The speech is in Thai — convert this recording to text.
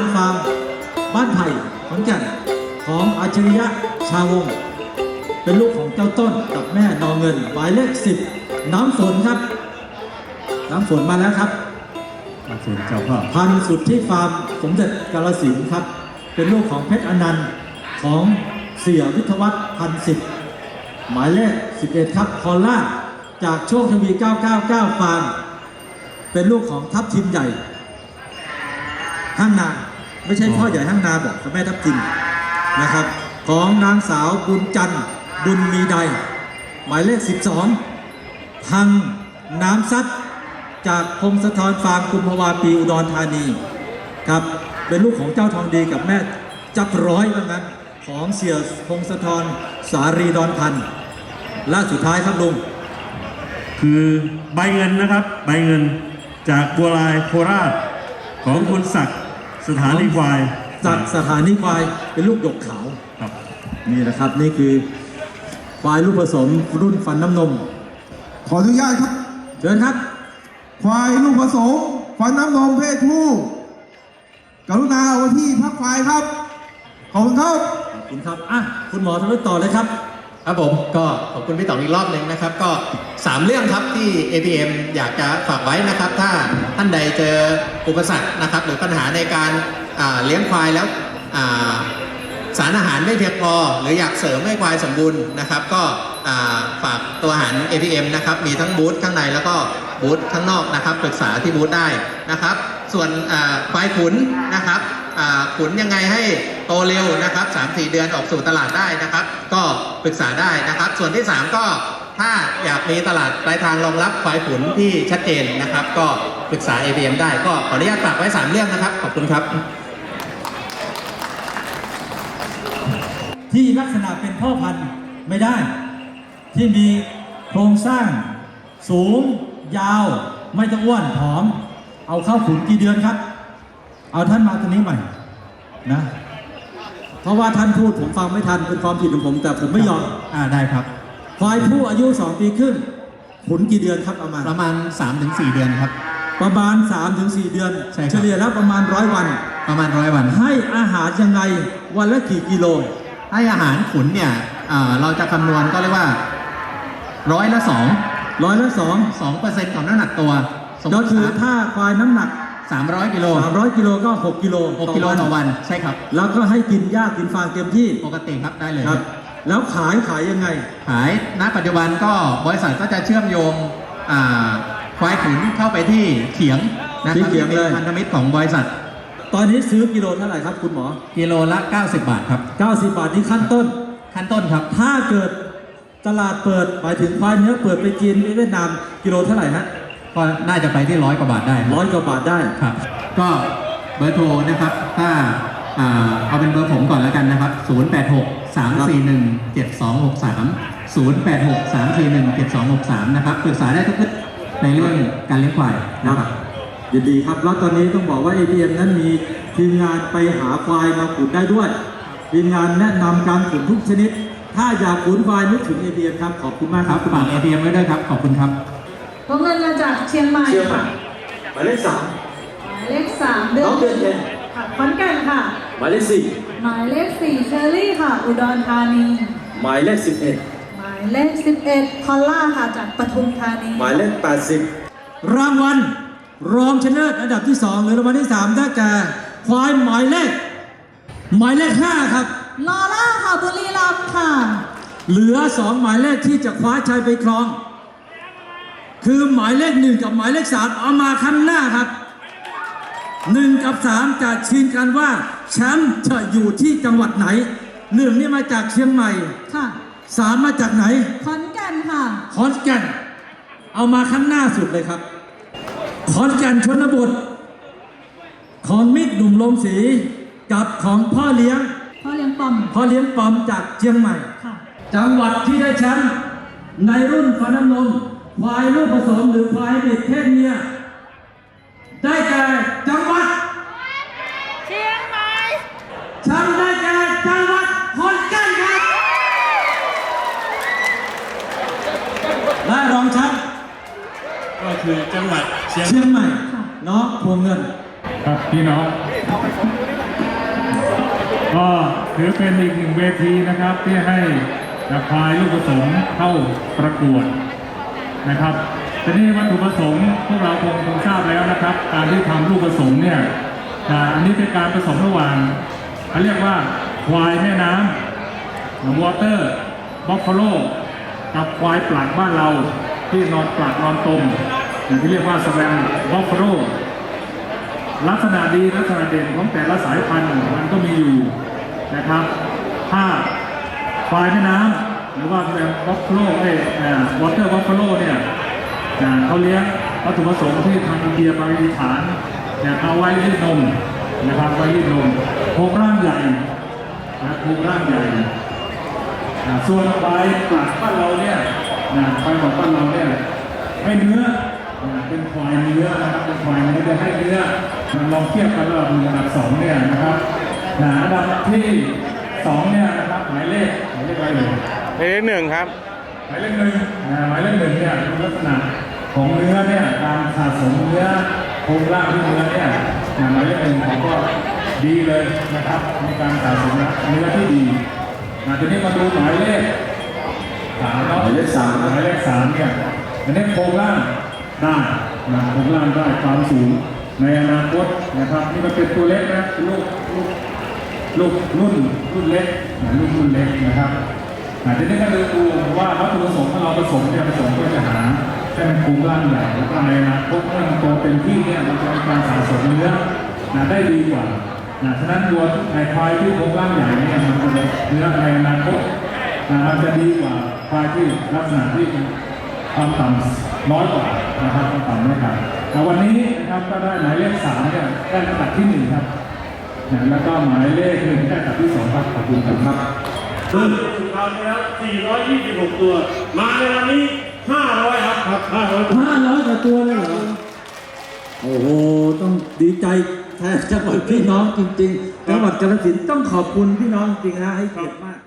จากออมอาร์ตฟาร์มบ้านไผ่ขอนแก่นของอาจริยะชาวงศ์เป็นลูกของเจ้าต้นกับแม่นองเงินหมายเลขสิบน้ำฝนครับ น้ำฝนมาแล้วครับมาส่วนเจ้าภาพพันธุ์สุดที่ฟาร์มสมเด็จกาลสินธุ์ครับ เป็นลูกของเพชรอนันต์ของเสี่ยวิทยวัฒน์พันสิบหมายเลข11ครับพอลล่าจากโชคทวี 999 ฟาร์ม เป็นลูกของทัพทิมใหญ่ ห้างนา ไม่ใช่พ่อใหญ่ห้างนาบอกกับแม่ทัพทิมนะครับ ของนางสาวบุญจันทร์บุญมีใด หมายเลข 12 พังน้ำซัดจากพงศธรฟาร์มกุมภาวาปีอุดรธานีครับเป็นลูกของเจ้าทองดีกับแม่จับร้อยว่างั้นของเสียพงศธรสารีดอนพันธ์และสุดท้ายครับลุงคือใบเงินนะครับ ใบเงินจากบัวลายโคราชของคุณศักดิ์ สถานีควายจากสถานีควายเป็นลูกหยกขาวครับนี่นะครับ นี่คือควายลูกผสมรุ่นฟันน้ำนม ขออนุญาตครับ เชิญครับ ควายลูกผสมฟันน้ำนมเพศผู้ กรุณาเอาไว้ที่พักควายครับ ขอบคุณครับ ขอบคุณครับ อะ คุณหมอทำต่อเลยครับ ครับผมก็ขอบคุณพี่ต๋องอีกรอบหนึ่งนะครับ ก็ 3 เรื่องครับที่ APM อยากจะฝากไว้นะครับ ถ้าท่านใดเจออุปสรรคนะครับหรือปัญหาในการาเลี้ยงควายแล้วาสารอาหารไม่เพียงพอหรืออยากเสริมให้ควายสมบูรณ์นะครับ ก็ฝากตัวอาหาร APM นะครับมีทั้งบูธข้างในแล้วก็บูธข้างนอกนะครับปรึกษาที่บูธได้นะครับ ส่วนควายขุนนะครับขุนยังไงให้ โตเร็วนะครับ3-4 เดือนออกสู่ตลาดได้นะครับ ก็ปรึกษาได้นะครับ ส่วนที่ 3 ก็ถ้าอยากมีตลาดปลายทางรองรับควายขุนที่ชัดเจนนะครับ ก็ปรึกษา ABM ได้ก็ขออนุญาตฝากไว้ 3 เรื่องนะครับ ขอบคุณครับ ที่ลักษณะเป็นพ่อพันธุ์ไม่ได้ ที่มีโครงสร้าง สูง ยาว ไม่ต้องอ้วนผอม เอาเข้าขุนกี่เดือนครับ เอาท่านมาตรงนี้ใหม่นะ เพราะว่าท่านพูดผมฟังไม่ทันเป็นความผิดของผมแต่ผมไม่ยอมอ่าได้ครับควายผู้อายุ 2 ปีครึ่งขุนกี่เดือนครับเอามาประมาณ 3-4 เดือนครับ ประมาณ 3-4 เดือน ใช่ครับ เฉลี่ยแล้วประมาณร้อยวัน ประมาณร้อยวัน ให้อาหารยังไงวันละกี่กิโล ให้อาหารขุนเนี่ยอ่าเราจะคำนวณก็เรียกว่าร้อยละสองร้อยละสองสองเปอร์เซ็นต์ของน้ำหนักตัวสมมก็ติคือถ้าควายน้ำหนัก สามร้อยกิโล 300 กิโลก็ 6 กิโลหกกิโลต่อวันใช่ครับ แล้วก็ให้กินหญ้ากินฟางเต็มที่ปกติครับได้เลยครับ แล้วขายขายยังไง ขายณปัจจุบันก็บริษัทก็จะเชื่อมโยงอ่าควายขุนเข้าไปที่เขียงนะคที่รับเขียงเลยป็นพันธมิตรของบริษัท ตอนนี้ซื้อกิโลเท่าไหร่ครับคุณหมอ กิโลละ 90 บาทครับ 90 บาทนี่ขั้นต้น ขั้นต้นครับ ถ้าเกิดตลาดเปิดหมายถึงควายเนื้อเปิดไปจีนไปเวียดนามกิโลเท่าไหร่ฮะ ก็น่าจะไปที่ร้อยกว่าบาทได้ครับร้อยกว่าบาทได้ครับ ก็เบอร์โทรนะครับ ถ้าอ่าเอาเป็นเบอร์ผมก่อนแล้วกันนะครับ 086 341 7263 086 341 7263 นะครับปรึกษาได้ทุกเรื่องในเรื่องการเลี้ยงควายคนะรับครับยินดีครับ แล้วตอนนี้ต้องบอกว่า ATM นั้นมีทีมงานไปหาควายมาขุนได้ด้วย ทีมงานแนะนำการขุนทุกชนิด ถ้าอยากขุนควายนึกถึง ATM ครับ ขอบคุณมากคครัรับบฝาก ATM ไว้ด้วยครับ ขอบคุณครับ วงเงินมาจากเชียงใหม่เชียงใหม่ค่ะหมายเลขสามหมายเลขสามเดือน้องเดือนเพ็ญค่ะขอนแก่นค่ะ หมายเลขสี่หมายเลขสี่เชอรี่ค่ะ อุดรธานี หมายเลขสิบเอ็ดหมายเลขสิบเอ็ดพอลล่าค่ะจากปทุมธานี หมายเลขแปดสิบรางวัลรองชนะเลิศอันดับที่สองหรือรางวัลที่สามได้แก่ควายหมายเลขหมายเลขห้าครับ ลอล่าค่ะบุรีรัมย์ค่ะ เหลือสองหมายเลขที่จะคว้าชัยไปครอง คือหมายเลขหนึ่งกับหมายเลขสามเอามาข้างหน้าครับหนึ่งกับสามจะชิงกันว่าแชมป์จะอยู่ที่จังหวัดไหนหนึ่งนี่มาจากเชียงใหม่ค่ะสามมาจากไหนขอนแก่นค่ะขอนแก่นเอามาข้างหน้าสุดเลยครับขอนแก่นชนบทของมิตรหนุ่มลงสีกับของพ่อเลี้ยง พ่อเลี้ยงปอมพ่อเลี้ยงปอมจากเชียงใหม่ค่ะจังหวัดที่ได้แชมป์ในรุ่นฟันน้ำนม ควายลูกผสมหรือควายเด็กเพศเมียได้แก่จังหวัดเชียงใหม่แชมป์ได้แก่จังหวัดขอนแก่นครับและรองแชมป์ก็คือจังหวัดเชียงเชียงใหม่ค่ะน้องพวงเงิน ครับพี่น้องก็ถือเป็นอีกหนึ่งเวทีนะครับที่ให้นักพายลูกผสมเข้าประกวด นะครับทีนี้วัตถุประสงค์พวกเราคงคงทราบแล้วนะครับ การที่ทำลูกผสมเนี่ยอันนี้เป็นการผสมระหว่างเขาเรียกว่าควายแม่น้ำวอเตอร์บัฟฟาโลกับควายปลักบ้านเราที่นอนปลักนอนตมอย่างที่เรียกว่าสแวมบัฟฟาโลลักษณะดีลักษณะเด่นของแต่ละสายพันธุ์มันก็มีอยู่นะครับ ถ้าควายแม่น้ำ รือว่าแบบบัฟฟาโลเอ้วอเตอร์บัฟฟาโลเนี่ยเขาเลี้ยงวัตถุประสงค์ที่ทางอินเดียบริฐานเนี่ยเอาไว้รีดนมนะครับไว้รีดนมโครงร่างใหญ่นะโครงร่างใหญ่นะส่วนควายปลักบ้านเราเนี่ยนะควายของบ้านเราเนี่ยให้เนื้อนะเป็นควายเนื้อนะครับเป็นควายเนื้อจะให้เนื้อมันลองเทียบกันระดับหนึ่งอันดับสองเนี่ยนะครับนะอันดับที่สองเนี่ยนะครับหมายเลขหมายเลขอะไรเลยเลขหนึ่งครับ หมายเลขหนึ่งอ่าหมายเลขหนึ่งเนี่ยคือลักษณะของเนื้อเนี่ยการสะสมเนื้อโครงร่างที่เนื้อเนี่ยอ่าหมายเลขหนึ่งผมก็ดีเลยนะครับในการสะสมเนื้อที่ดีอ่าทีนี้มาดูหมายเลขสามเนาะหมายเลขสามหมายเลขสามเนี่ยอันนี้โครงร่างได้นะโครงร่างได้ความสูงในอนาคตนะครับนี่มันเป็นตัวเล็กนะลูกลูกลูกรุ่นรุ่นเล็กนะรุ่นรุ่นเล็กนะครับอา ทีนี้ก็เลยดูว่าวัตถุประสงค์ของเราผสมเนี่ยผสมเพื่อจะหาให้มันโครงร่างใหญ่แล้วก็ในอนาคตเมื่อมันโตเต็มที่เนี่ยมันจะมีการสะสมเนื้อนะได้ดีกว่านะฉะนั้นวัวในควายที่โครงร่างใหญ่เนี่ยมันจะเนื้อในอนาคตนะมันจะดีกว่าควายที่ลักษณะที่ความต่ำน้อยกว่านะครับความต่ำน้อยกว่าแต่วันนี้นะครับก็ได้หมายเลขสามเนี่ยได้ระดับที่หนึ่งครับนะแล้วก็หมายเลขหนึ่งได้ตัดที่สองครับขอบคุณครับ ซึ่งสุดท้ายแล้ว 426 ตัว มาในวันนี้ 500 ครับครับ500ห้าร้อยกว่าตัวเลยเหรอ โอ้โห ต้องดีใจแทนจังหวัดพี่น้องจริงๆ จังหวัดกาฬสินธุ์ต้องขอบคุณพี่น้องจริงๆนะให้เกียรติมาก